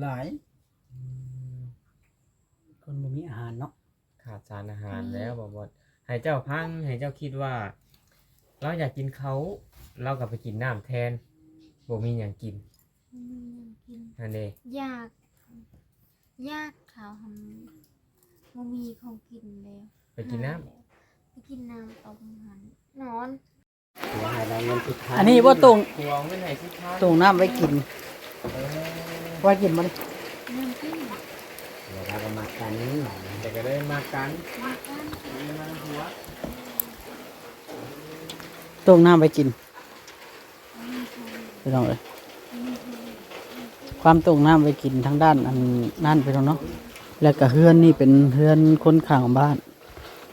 หลายคนบ่มีอาหารเนาะขาดสารอาหารแล้วบอกว่าให้เจ้าพังให้เจ้าคิดว่า เราอยากกินเขาเราก็ไปกินน้ำแทนบ่มีอย่างกินอืมกินนั่นเองยากยากเขาทำบ่มีของกินแล้วไปกินน้หาแล้วไปกินน้ำต้มหันนอนว่าให้ได้เงินสิบพันอันนี้บ่ตรงำตัวเอาเงินให้สิพันตรงน้ำไว้กิน เออไว้กินมันน้ำกินเดี๋ยวเราก็มากันแต่ก็ได้มากันมากันมีมาทั้งหัวตรงน้ำไว้กินมีทองพี่น้องเอ้ยมีทองความตรงน้ำไว้กินทางด้านอันนั่นพี่น้องเนาะแล้วก็เฮือนนี่เป็นเฮือนคนข้างบ้าน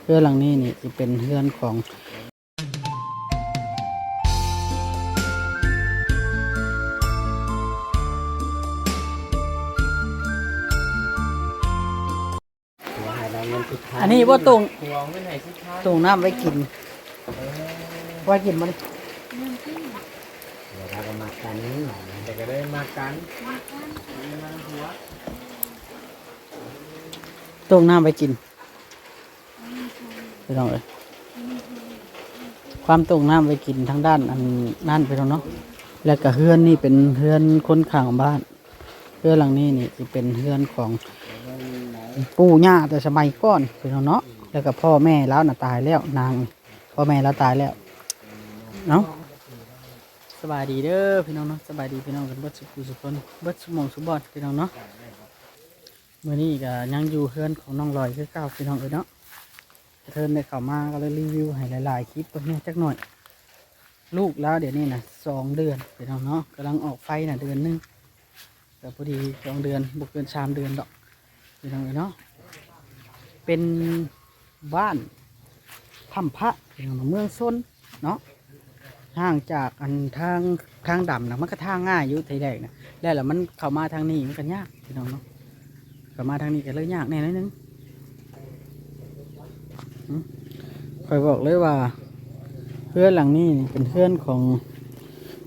เฮือนหลังนี้นี่จะเป็นเฮือนของ นสิบพันอันนี้บ่ตรงตัวเอาเงินสิพันตรงน้ำไว้กินไว้กินมันน้ำกินเดี๋ยวเราก็มากันแต่ก็ได้มากันมากันมาหัวตรงน้ำไว้กินมีทองพี่น้องเอ้ยความตรงน้ำไว้กินทางด้านอันนั่นพี่น้องเนาะแล้วก็เฮือนนี่เป็นเฮือนคนข้างบ้านเฮือนหลังนี้นี่จะเป็นเฮือนของ ปู่ย่าแต่สมัยก่อนพี่น้องเนาะแล้วก็พ่อแม่แล้วน่ะตายแล้วนางพ่อแม่แล้วตายแล้วเนาะสบายดีเด้อพี่น้องเนาะสบายดีพี่น้องกันเบิดสุขสุขคนเบิดสมองสุบอดพี่น้องเนาะเมื่อนี้ก็ยังอยู่เฮือนของน้องลอยคือเก่าพี่น้องเอ้ยเนาะเทินได้เข้ามาก็เลยรีวิวให้หลายๆคลิปตัวนี้จักหน่อย ลูกแล้วเดี๋ยวนี้นะสองเดือนพี่น้องเนาะกำลังออกไฟนะเดือนหนึงแต่พอดีสองเดือนบุกเกินสามเดือนดอก พี่น้องเอ้ยเนาะเป็นบ้านถ้ำพระพี่น้องเมืองซนเนาะห่างจากอันทางทางดำนะมันก็ทางง่ายอยู่ทีแรกนะแล้วแหละมันเข้ามาทางนี้มันก็ยากพี่น้องเนาะเข้ามาทางนี้ก็เลยยากแน่นิดนึงคอยบอกเลยว่าเพื่อนหลังนี้เป็นเพื่อนของ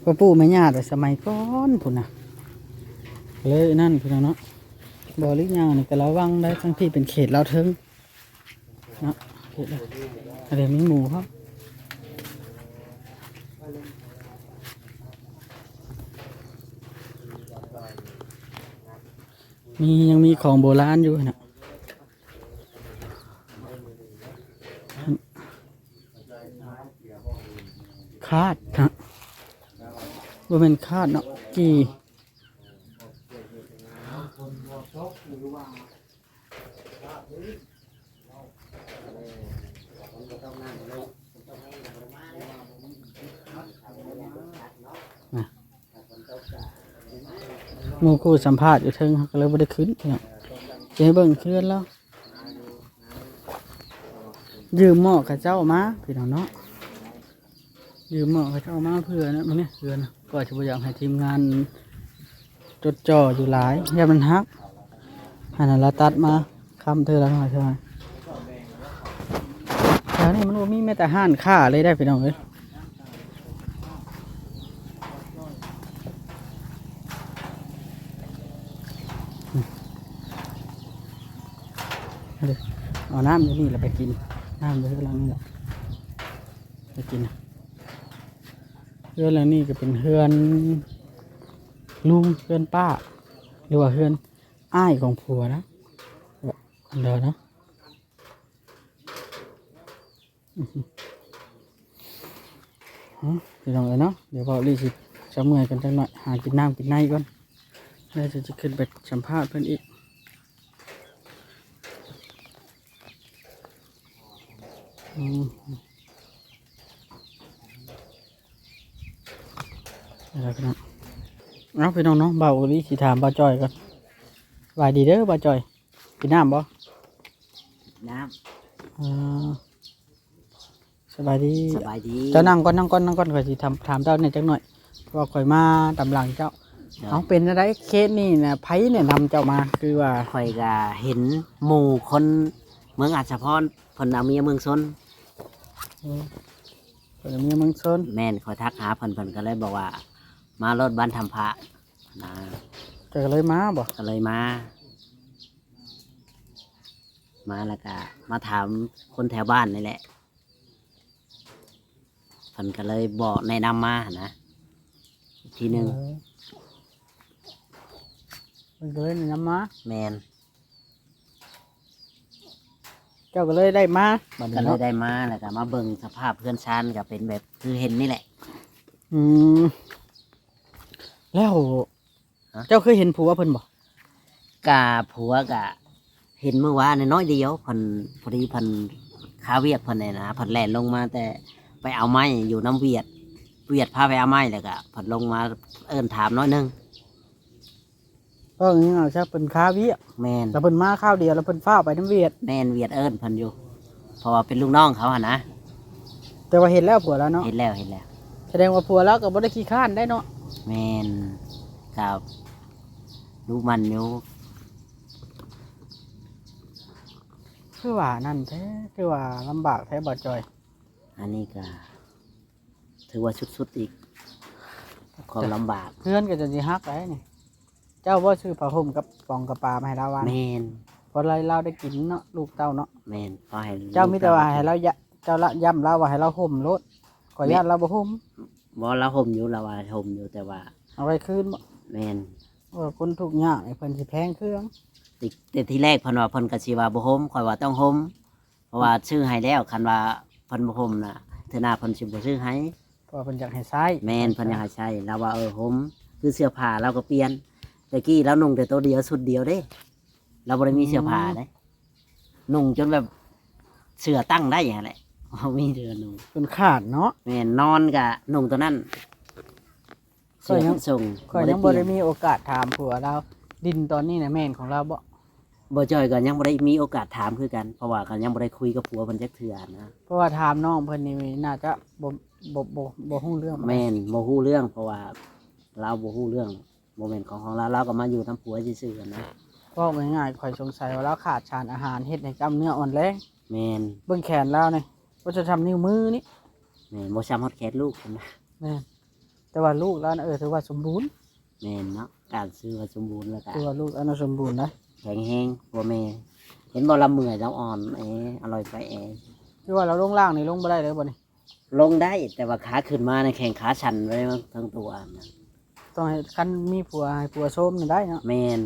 พ่อปู่แม่ย่าแต่สมัยก่อนพุ่นนะเลยนั่นพี่น้องเนาะ บริยางนี่ก็ระวังได้ทั้งที่เป็นเขตเราวเทิงเนาะเขตอะไรมีหมูครับมียังมีของโบราณอยู่นะคาดนะว่าเป็นคาดเนาะกี่ คู่สัมภาษณ์อยู่เทิงเขาก็เลยไม่ได้ขึ้นพี่น้องจะให้เบิ่งเคลื่อนแล้วยืมหม้อกับเจ้ามาพี่น้องเนาะยืมหม้อเขาจะเอามาเพื่อนะมันเนี่ยเพื่อนะก็จะพยายามให้ทีมงานจดจ่ออยู่หลายอย่ามันฮักอันนั้นเราตัดมาคำเธอละหน่อยเธอหน่อยแถวนี้มันมีแม้แต่ห้านค่าเลยได้พี่น้องเอ้ยอืมเอาดิเอา น้ำอยู่นี่แหละไปกิน น้ำอยู่ข้างล่างนี่แหละไปกินเฮือนหลังนี้ก็เป็นเฮือนลุงเฮือนป้า หรือว่าเฮือนอ้ายของผัวนะอันเดียวนะอื้อหือหือพี่น้องเอ้ยเนาะเดี๋ยวบอกรีสิจะเมื่อยกันจังหน่อยหากินน้ำกินในก่อนแล้วจะจะขึ้นไปสัมภาษณ์เพื่อนอีก อืมอะไรพี่น้องเอาพี่น้องเนาะเบาดิสิถามบ่าจอยก่อนสบายดีเด้อบ่าจอยกินน้ำบ่น้อ่าสบายดีำสบายดีเจ้านั่งก่อนนั่งก่อนนั่งก่อนข่อยสิถามถามเจ้าเนี่ยจักหน่อยเพราะว่าข่อยมาตำหลังเจ้าเอาเป็นอะไรเคสนี่นะไผเนี่ยนำเจ้ามาคือว่าข่อยก็เห็นหมู่คนเมืองอัศพรเพิ่นเอาเมียเมืองซน ข่อยมีมืองชนแม่นขอยทักหาเพิ่นเพิ่นก็เลยบอกว่า มารถบ้านทำพระนะจะเลยมาบ่ก็เลยมา มาแล้วก็มาถามคนแถวบ้านนี่แหละเพิ่นก็เลยบอกแนะนำมานะอีกทีหนึ่งเออมันก็เลยนำมา แมน เจ้าก็เลยได้มาบัดก็นี้เลยเนาะได้มาแล้วก็มาเบิ่งสภาพเพื่อนชานก็เป็นแบบคือเห็นนี่แหละ อืมแล้ว ฮะ เจ้าเคยเห็นผัวเพิ่นบ่กาผัวกะ เห็นเมื่อวานนน้อยเดียวเพันพอดีเพันคาเวียกเพันเนี่ยนะเพันแล่นลงมาแต่ไปเอาไม้อยู่น้ำเวียด เวียดพาไปเอาไม้แล้วก็เพันลงมาเอิ้นถามน้อยหนึง ก็อย่างนี้เอาซะเพิ่นค้าเวียกแมนแล้วเพิ่นมาข้าวเดียวแล้วเพิ่นฟ้าวไปน้ำเวียด แมนเวียดเอิ้นเพันอยู่เพราะว่าเป็นลูกน้องเขาหะนะแต่ว่าเห็นแล้วผัวแล้วเนาะเห็นแล้วเห็นแล้วแสดงว่าผัวแล้วก็บ่ได้ขี้ข้านได้เนาะแมนกับลูกมันอยู่คือว่านั่นแท้คือว่าลำบากแท้บ่จอย อันนี้ก็ถือว่าสุดๆอีกความลำบาก เพื่อนก็จะสิฮักได้นี่ เจ้าว่าชื่อผ้าห่มกับปองกับปลามาให้เราวานแมนพอเราเราได้กินเนาะลูกเต้าเนาะแมนก็ให้เจ้ามีแต่ว่าให้เรายะเจ้าละย้ำเราว่าให้เราห่มรถขออนุญาตเราบ่ห่มบ่เราห่มอยู่เราว่าห่มอยู่แต่ว่า เอาไว้คืนบ่แมนเออคนทุกข์ยากไอ้เพิ่นสิแพงเครื่องติแต่ที่แรกเพิ่นว่าเพิ่นก็สิว่าบ่ห่มข่อยว่าต้องห่มเพราะว่าชื่อให้แล้วคันว่าเพิ่นบ่ห่มน่ะเทื่อหน้าเพิ่นสิบ่ซื้อให้เพราะว่าเพิ่นอยากให้ใช้แม่นเพิ่นอยากให้ใช้เราว่าเออห่มคือเสื้อผ้าเราก็เปลี่ยน แต่กี้เรานุ่งแต่ตัวเดียวสุดเดียวเด้ เราบ่ได้มีเสื้อผ้าเด้นุ่งจนแบบเสื้อตั้งได้อย่างนั้นแหละบ่มีเสื้อนุ่งเพิ่นขาดเนาะแม่นนอนก็นุ่งตัวนั้นข้อยยังเสื้อส่งข่อยยังบ่เปได้ลี่นมีโอกาสถามผัวเรา ดินตอนนี้น่ะแม่นของเราบ่บ่จอยก็ยังบ่ได้มีโอกาสถามคือกันเพราะว่าก็ยังบ่ได้คุยกับผัวเพิ่นจักเทื่อนะเพราะว่าถามน้องเพิ่นนี่น่าจะบ่บ่บ่บ่ฮู้เรื่องแม่นบ่ฮู้เรื่อง เพราะว่าเราบ่ฮู้เรื่อง บ่แม่นของของเราเราก็มาอยู่นํผัวซื่อๆกันนะเพราะง่ายๆข่อยสงสัยว่าเราขาดสารอาหารเฮ็ดให้กล้ามเนื้ออ่อนแรงแม่นเบิ่งแขนเรานี่ว่าจะทำนิ้วมือนี่แม่นบ่ซ้ำฮอดแคสลูกพุ่นนะแม่นแต่ว่าลูกแล้วน่ะเออถือว่าสมบูรณ์แม่นเนาะการซื้อว่าสมบูรณ์แล้วก็ถือว่าลูกอันนั้นสมบูรณ์นะแข็งแรงบ่แม่เห็นบ่ละเมื่อยแล้วอ่อนเออร่อยไปเอคือว่าเราลงล่างนี่ลงบ่ได้เลยบ่นี่ลงได้แต่ว่าขาขึ้นมาในยแข่งขาชันไว้ทั้งตัวนะ ต้องให้คันมีผัวให้ผัวโซมนี่ได้เนาะแม่น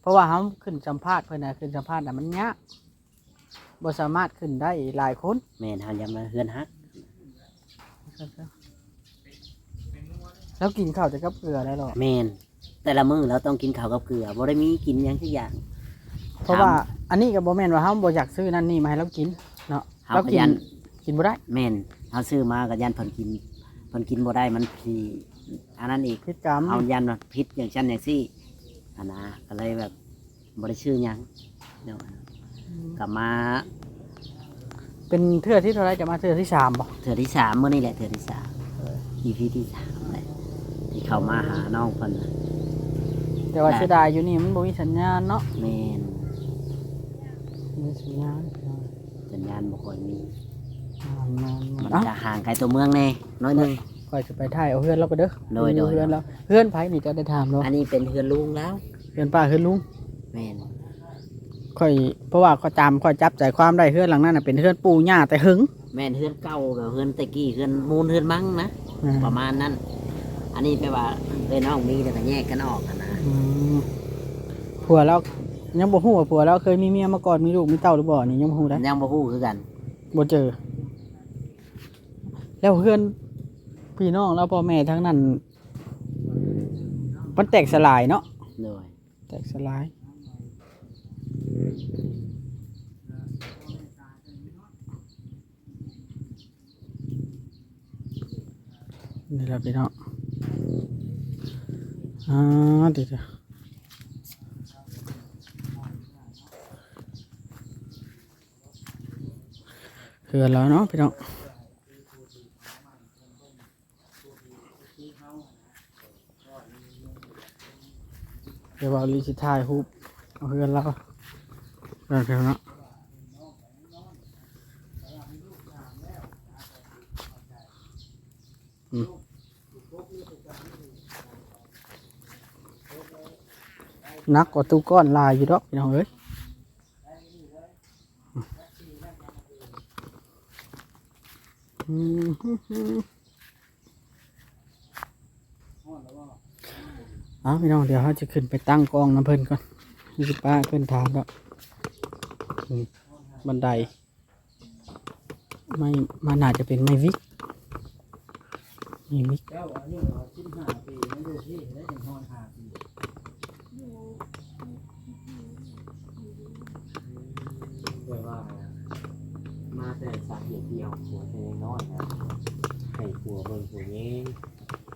เพราะว่าเฮาขึ้นสัมภาษณ์เพิ่นน่ะขึ้นสัมภาษณ์น่ะมันยากบ่สามารถขึ้นได้หลายคนแม่นเฮายังมาเฮือนฮักแล้วกินข้าวจะกับเกลือได้หรอแม่นแต่ละมื้อเราต้องกินข้าวกับเกลือบ่ได้มีกินหยังสักอย่าง เพราะว่าอันนี้ก็บ่แม่นว่าเฮาบ่อยากซื้อนั่นนี่มาให้เรากินเนาะเฮาเราก็กินยัน กินบ่ได้ แม่นเฮาซื้อมาก็ยันเพิ่นกินเพิ่นกินบ่ได้มันพี อันนั้นอีกพิษกรรมเอายันว่าพิษอย่างชั้นอย่างซี่อันนะก็เลยแบบบ่ได้ชื่อหยังเดี๋ยวกลับมาเป็นเทื่อที่เท่าไรจะมาเทื่อที่สามบ่เถื่อที่สามมื้อนี้แหละเถื่อที่สาม EP ที่สามแหละที่เข้ามาหาน้องเพิ่นน่ะแต่ว่าได้เสียดายอยู่นี่มันบ่มีสัญญาณเนาะแม่นมีสัญญาณสัญญาณบ่ค่อยมีอ่ามันมันเอ้าจะห่างไกลตัวเมืองแน่น้อยหนึง ค่อยจะไปถ่ายเอาเฮือนเราก็เด้อโดยโดย เฮือนเราเฮือนไผนี่จะได้ถามเนาะอันนี้เป็นเฮือนลุงแล้วเฮือนป้าเฮือนลุงแม่นค่อยเพราะว่าค่อยจำค่อยจับใจความได้เฮือนหลังนั้นน่ะเป็นเฮือนปู่ย่าแต่หึงแม่นเฮือนเก่าแบบเฮือนตะกี้เฮือนมูลเฮือนมังนะอ่าประมาณนั้น อันนี้แปลว่าเอ้ยน้องมีแต่ก็แยกกันออกอะนะอืมผัวเรายังบ่ฮู้ว่าผัวเราเคยมีเมียมาก่อนมีลูกมีเต้าหรือบ่นี่ยังบ่ฮู้ได้ยังบ่ฮู้คือกันบ่เจอ แล้วเพื่อน พี่น้องเราพ่อแม่ทั้งนั้นมันแตกสลายเนาะโดยแตกสลายนี่แหละพี่น้องอ่าเดี๋ยวๆเพื่อนเราเนาะพี่น้อง ยวเอาลีสิถ่ายรูปเอาเพื่อนเราเดี๋ยวเนะอืมนักกว่าตู้ก้อนลายอยู่ดอกพี่น้องเอ้ยอืม เอาพี่น้องเดี๋ยวเขาจะขึ้นไปตั้งกล้องน้ำเพิ่นก่อนนี่สิป้าเพิ่นถามแล้วบันได ไม่มันอาจจะเป็นไม่วิกไม่วิกเจ้าอายุสิบห้าปีไม่ดูที่ได้ถึงห้องห้าปีเรียกว่ามาแต่สาเหตุเดียวหัวเองน้อยนะให้ผัวเบิ่งผู้นี้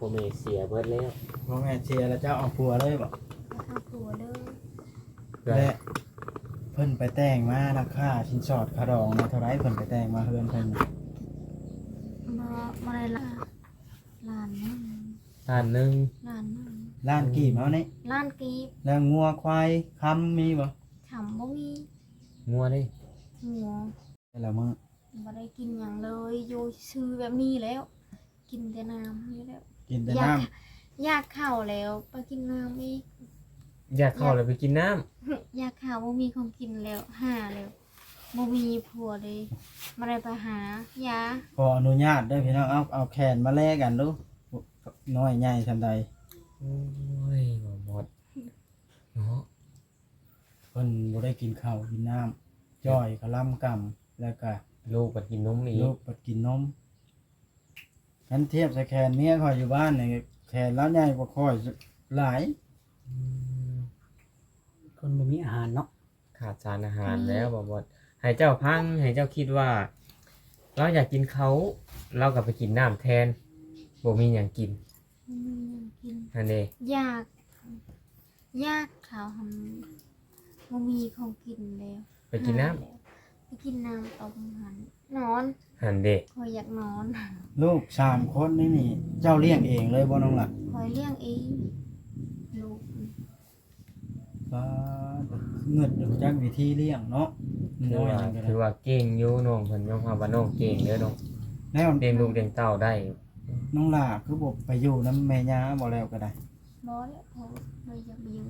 ผัวเมเสียเบิดแล้วพ่อแม่เชียร์แล้วเจ้าเอาผัวเลยบ่ทำผัวเด้อและเพิ่นไปแต่งมาราคาชิ้นสอดคาดองนะเท่าไรเพิ่นไปแต่งมาเฮือนเพิ่นมามาได้ละล้านนึงด้านหนึ่งล้านนึงล้านกี่เมานี่ล้านกีบแล้วงัวควายคำมีบ่ถามบ่มีงัวดิหัวแต่ละมื้อบ่ได้กินหยังเลยอยู่ซื้อแบบนี้แล้ว กินแต่น้ำนี่แล้ว กินแต่อยาน้กอยากข้าวแล้วไปกินน้ำอีกอยากเข้าเลยไปกินน้อยากข้าวบ่มีของกินแล้วหาแล้วบ่มีผัวเลยมาได้ไปหายาำขออนุญาตเด้อพี่น้องเอาเอาแขนมาแลกกันดูน้อยใหญ่ทันใดำโอ้ยบ่หมดเนาะเพิ่นบ่ได้กินข้าวกินน้ำย่อยกะล่ำกำแล้วก็ลูกก็กินนมอีกลูกปัดกินนม กันเทียบใส่แขนเมียคอยอยู่บ้านนี่แขนแล้วใหญ่กว่าคอยหลายอืมคนบ่มีอาหารเนาะขาดสารอาหารแล้วบ่หมดให้เจ้าพังให้เจ้าคิดว่า เราอยากกินเขาเราก็ไปกินน้ำแทนบ่มีหยังกินบ่มีหยังกินนั่นเองอยากอยากข้าวหันบ่มีของกินแล้วไปกินน้หาแล้วไป กินน้ำต้มหันนอนำหันเด็กคอยอยากนอนลูกสามคนนี่นี่ เจ้าเลี้ยงเองเลยบ่น้องล่ะคอยเลี้ยงเองลูกฟ้าเงินอยู่จักวิธีเลี้ยงเนาะถือน้อยว่าจังก็ถือได้ว่าเก่งอยู่น้องเพิ่นยอมรับว่าน้องเก่งเด้อน้องแล้วเลี้ยงลูกเลี้ยงเต้าได้น้องล่ะคือบ่ไปอยู่น้ำแม่ย่าบ่แล้วก็ได้บ่แล้วพอเลยอยากไปอยู่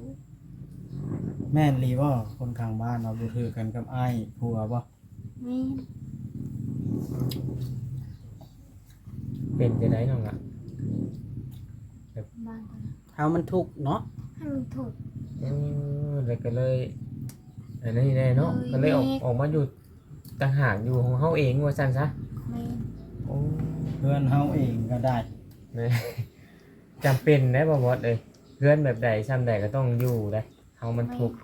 แม่นรีบ่คนข้างบ้านเราบ่ถือกันกับอ้ายผัวบ่แม่นเป็นจะได้น้องล่ะบ้านก่อนเฮามันทุกข์เนาะให้มันถูก เออแล้วก็เลยอันนี้แน่เนาะเลยก็เลยออกแม่ออกมาอยู่ต่างหากอยู่ของเฮาเองว่าซั่นซะแม่นโอ้เพื่อนเฮาเองก็ได้แม่จำเป็นได้บ่หมดเลยเพื่อนแบบใดซ้ำใดก็ต้องอยู่ได้เฮามันทุกข์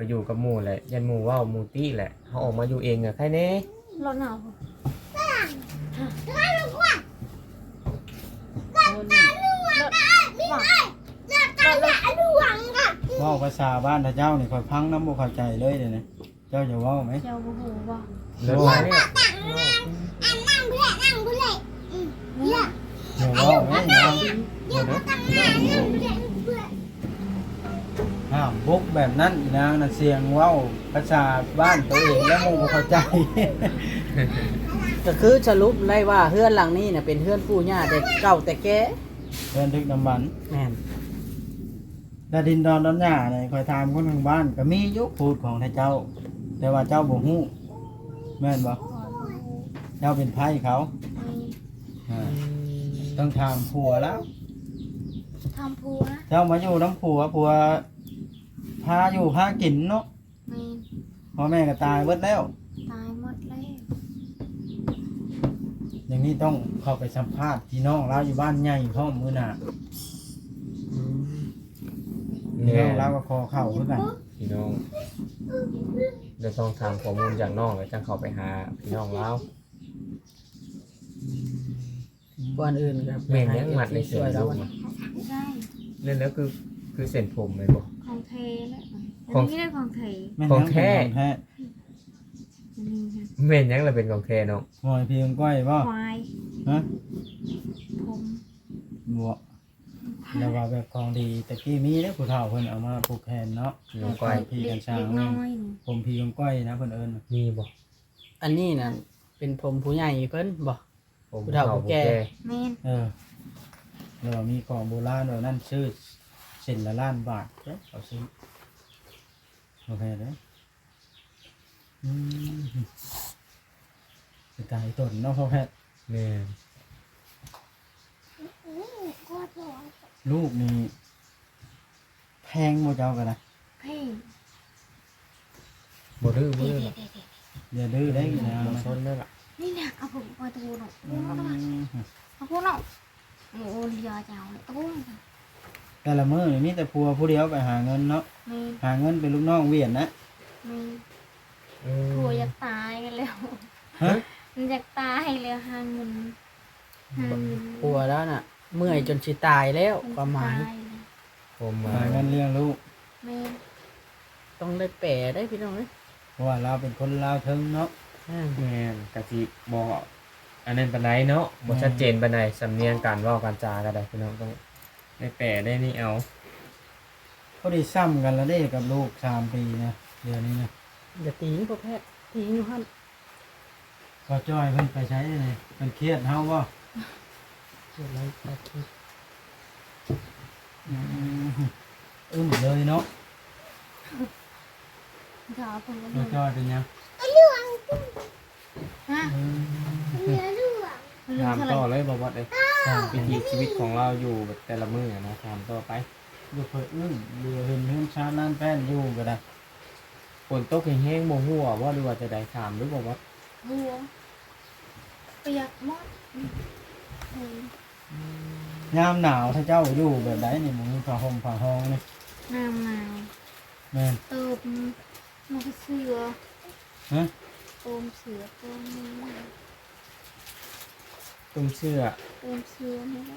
ไปอยู่กับหมู่แหละ ยันหมู่เว้าหมู่ตี้แหละเฮาออกมาอยู่เองอะใครแน่รถหนาวเว้าภาษาบ้านถ้าเจ้านี่ค่อยพังน้ำบ่เข้าใจเลยเด้นี่เจ้าจะเว้าไหมเจ้าบ่ฮู้บ่เลิศมาเนี่ยอย่าเว้าไหมอย่า ห้ามบุกแบบนั้นอีนางน่ะเสียงเว้าภาษาบ้านตัวเองแล้วหมู่บ่เข้าใจ ก็คือสรุปได้ว่าเฮือนหลังนี้เนี่ยเป็นเฮือนปู่ย่าแต่เก่าแต่แก่เดินทึกน้ำมันแม่นดาดินดอนดอนหญ้าเนี่ยคอยถามคนทางบ้าน ก็มีอยุพูดของท่านเจ้า แต่ว่าเจ้าบ่ฮู้แม่นบ่คอยบ่ฮู้เจ้าเป็นไพ่เขาแม่นอ่าต้องถามผัวแล้ว ทำผัว เจ้ามาอยู่น้ำผัวผัวพาอยู่พากินเนาะแม่นพ่อแม่ก็ตายเบิดแล้ว ตายหมดแล้วอย่างนี้ต้องเข้าไปสัมภาษณ์พี่น้องเราอยู่บ้านใหญ่พ่อมมือหน้าพี่เนี่น้ยองเราก็คอเข่าคือกันพี่น้องเดี๋ยวต้องถามข้อมูลจากน้องแล้วจังเข้าไปหาพี่น้องเรา ก่อนอื่นก็แม่นยังหมัดในเสียงแล้ลูวกมาใช่เล่นแล้วคือคือเส้นผมเลยบ่ ของเทแล้วขออังนนี้ได้ของเทแม่นของยังแท้ ของแท้อันนี้ค่ะแม่นยังเราเป็นของแท้น้องหอยพี่งก้อยบ่ควายฮะผมบัวแล้วว่าแบบของดีแต่กี้มีเด้อผู้เฒ่าเพิ่นเอามาผูกแขนเนาะ น้องก้อยพี่กัญชาเล็กน้อยนี่ผมพี่งก้อยนะเพิ่นเอิ้นมีบ่อันนี้น่ะเป็นผมผู้ใหญ่เพิ่นบ่ ผมผู้เฒ่าผู้แก่ แม่นเออแล้วมีของโบราณด้วยนั่นชื่อ เส้นละล้านบาทเด้อเอาซื้อโอเคเด้ออืมสิตายต้นเนาะพ่อแพทย์แม่นลูกนี่แพงบ่เจ้ากันนะเพ่งบ่ดื้อบ่เด็ดื้อหรอกดอย่าดื้อได้นะบ่ซนเลยล่ะนี่นะเอาผมไปตูหน่อยอืมเอาพวกเราโอ้ยยาเจ้าเลยตู้ แต่ละมื้อนี่มีแต่ผัวผู้เดียวไปหาเงินเนาะมีหาเงินเป็นลูกน้องเวียนนะมีเออผัวอยากตายกันแล้วฮะมันอยากตายแล้วหาเงินหาเงินปัวแล้วน่ะ เมื่อยจนสิตายแล้วความหมายผมมาหาเงินเลี้ยงลูกแม่ต้องได้แปรได้พี่น้องเอ้ยเพราะว่าเราเป็นคนลาวเทิงเนาะอ่าแม่นกะสิบ่อันนั้นปานใดเนาะบ่ชัดเจนปานใดสำเนียงการเว้าการจาก็ได้พี่น้องต้อง ได้แปลได้นี่เอาพอดีซ้ำกันแล้วเด้กับลูกสามปีนะเดี๋ยวนี้นะอย่าตีพ่อแพทย์ตีอยู่หั่นก็จ้อยเพิ่นไปใช้เลยเพิ่นเครียดเฮาบ่เดี๋ยวเราจะคิดอืมอึ้มเลยเนาะจะเอาผมก็ก็ดูจ้อยเป็นยัง ฮะ อืม ถามต่อเลยบ่ว่าเอ้ยวิถีชีวิตของเราอยู่แบบแต่ละมื้อนะถามต่อไปอยู่เพิ่นอึ้งอยู่เห็นเฮือนชานั่นแป้นอยู่ก็ได้ฝนตกแห้งๆบ่ฮู้ว่าหรือว่าจะได้ถามหรือบ่ว่าหัวเปียกหมดเออยามหนาวถ้าเจ้าอยู่แบบใดนี่มึงมีผ้าห่มผ้าห้องนี่น้ำหนาวแม่น เติมมันก็เสือฮะ โอมเสือโอมนี้ ตุ้มเสื้อโอมเสือนี่ก็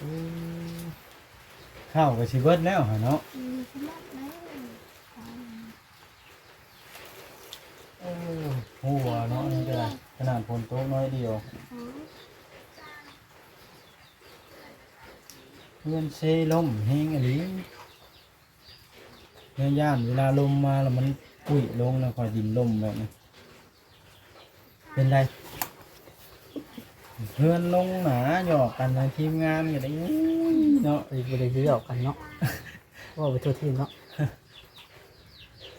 อืมข้าวก็สิเบิดแล้วหะเนาะมีสมัครแล้วโอ้หัวเนาะนี่ก็ได้ขนาดฝนตกน้อยเดียวเพื่อนเซล่มแห้งอันนี้เนื้อย่านเวลาลมมาแล้วมันปุยลงแล้วคอยดินลมแบบนี้เป็นไร เพื่อนลงหนาหยอกกันในทีมงานกันได้เนาะไปบ่ได้ยื้อออกกันเนาะว่าไปทั่วทีมเนาะ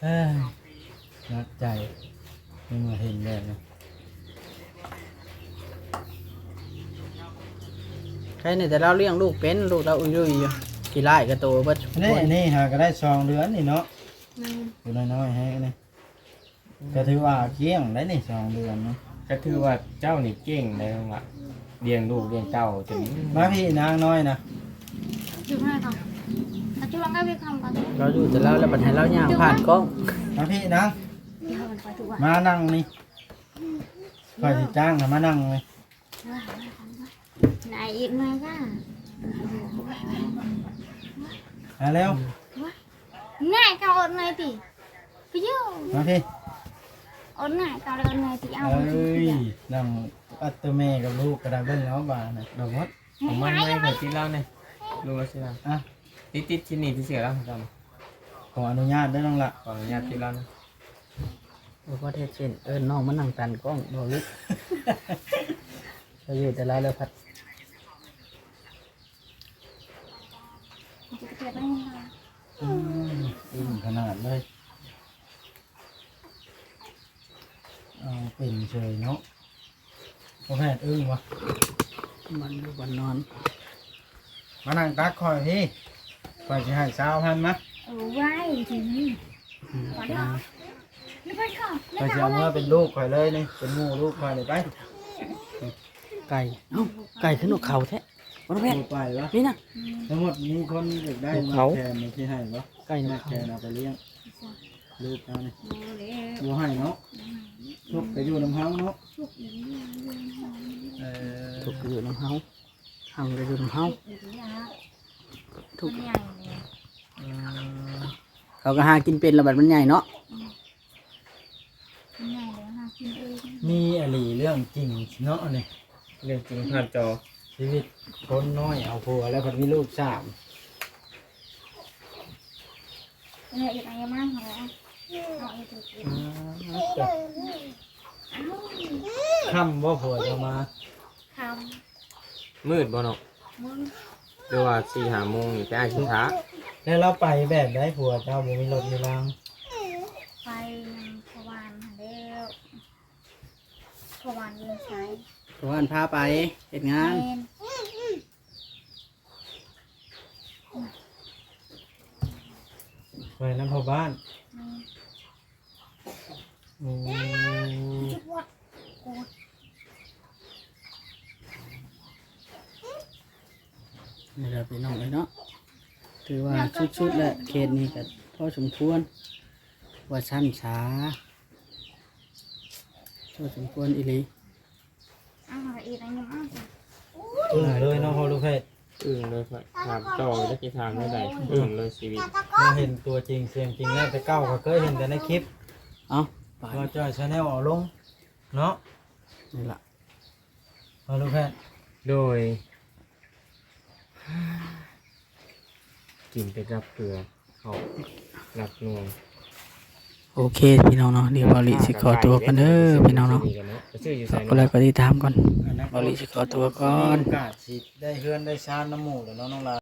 เอ้ยนักใจไม่มาเห็นแบบนี้ใครเนี่ยแต่เราเลี้ยงลูกเป็นลูกเราอุ้ยๆอยู่กี่ไร่ก็โตเบิดอันนี่อันนี้หาก็ได้สองเดือนนี่เนาะแม่อยู่น้อยๆให้นี่ก็ถือว่าเกี้ยงได้นี่สองเดือนเนาะ ก็ถือว่าเจ้านี่เก่งได้ทั้งว่าเลี้ยงลูกเลี้ยงเต้าจนมาพี่นางน้อยนะ จุดไหนก่อนถ้าจุดลังก็ไปคำก่อนเราอยู่แต่เราแล้วบัดให้เราย่างผ่านกล้องมาพี่นางเดี๋ยวมันไปถูกอะมานั่งนี่คอยสิจ้างนะมานั่งเลยไหนอีกไหมจ้ามาเร็วง่ายเกาอดไงติไปเยอะมาพี่ อดง่ายเกาเลยอดไงติเอาเอ้ยนั่งอัตโตแม่กับลูกกระดาษเบิ้ลแล้วบานะดอกมดผมมันไม่เคยติดแล้วเนี่ยลูกแล้วใช่ไหมอะติดติดที่นี่ที่เสียแล้วจขออนุญาตได้น้องละำขออนุญาตติดแล้วนะบอกว่าเทศเช่นเอิ้นน้องมานั่งตันกล้องบอกลิเราอยู่แต่เราแล้วพัดจะเกิดได้ยังไงอืมอึ้งขนาดเลย เอาเป็นเฉยเนาะพ่อแพทย์อึ้งวะมันอยู่บนนอนมานั่งตักคอยพี่คอยจะให้สาวพันมะเออไว้ทีนี้ก่อนเนาะนี่ไปก่อนคอยจะเอาเมื่อเป็นลูกคอยเลยนี่เป็นหมูลูกคอยเลยไปไก่เอ้าไก่ขึ้นนกเขาแท้วันแพทลูกไปวะนี่นะ ทั้งหมดมีคนอยากได้ลูกมาเขา แทนในที่ให้วะไก่นมากเขาแทนเอาไปเลี้ยงลูกเอานี่โอ้เลยบัวให้เนาะ ลูกไปอยู่น้ำเฮาเนาะชุกอย่างนี้เออถูกอยู่น้ำเฮาเฮาจะอยู่น้ำเฮาชุกอย่างนี้ถูกใหญ่เลยเขาก็หากินเป็นระบาดมันใหญ่เนาะใหญ่เลยค่ะกินเองมีอะไรเรื่องจริงเนาะนี่เรื่องจริงผ่านจอชีวิตคนน้อยเอาผัวแล้วคนมีลูกสาม เนี่ยอีกอะไรมากเหรอเอาอีกที ค่ำว่าผัวจะมาคมืดบ่เนาะำมึงหรือว่าสี่หาโมงนี่ไปอาชิช้าแล้วเราไปแบบได้ผัวเจ้าบ่มีรถมีรางไปยังพวานหาแล้วพวานเรื่องใช้เพราะว่าอันพาไปเฮ็ดงานแม่นไปน้ำพ่อบ้านแม่น โอ้จุดวัดโกดนี่แหละพี่น้องเลยเนาะถือว่าชุดๆแหละเขตนี้ก็พอสมควร ว่าชั้นช้าพอสมควรอีหลีอ้าวอีกอันยังอ้าวจ้ะอึ้งเลยเนาะพ่อลูกเพชรอึ้งเลยค่อยถามต่อแล้วกี่ถามไม่ได้อึ้งเลยชีวิตเราเห็นตัวจริงเสียงจริงแล้วแต่เก้าก็เคยเห็นแต่ในคลิป เอา ไปเราจอยชาแนลออกลงเนาะนี่ละพ่อลูกเพชรโดย กินไปกับเกลือเขาหนักหน่วงโอเคพี่น้องเนาะเดี๋ยวบริสิขอตัวกันเด้อพี่น้องเนาะไปชื่ออยู่ฝาใส่กกดไลค์กดติดตามก่อนอันนั้นบริสิขอตัวก่อน มีโอกาสสิได้เฮือนได้ชานน้ำหมูแล้วเนาะน้องลา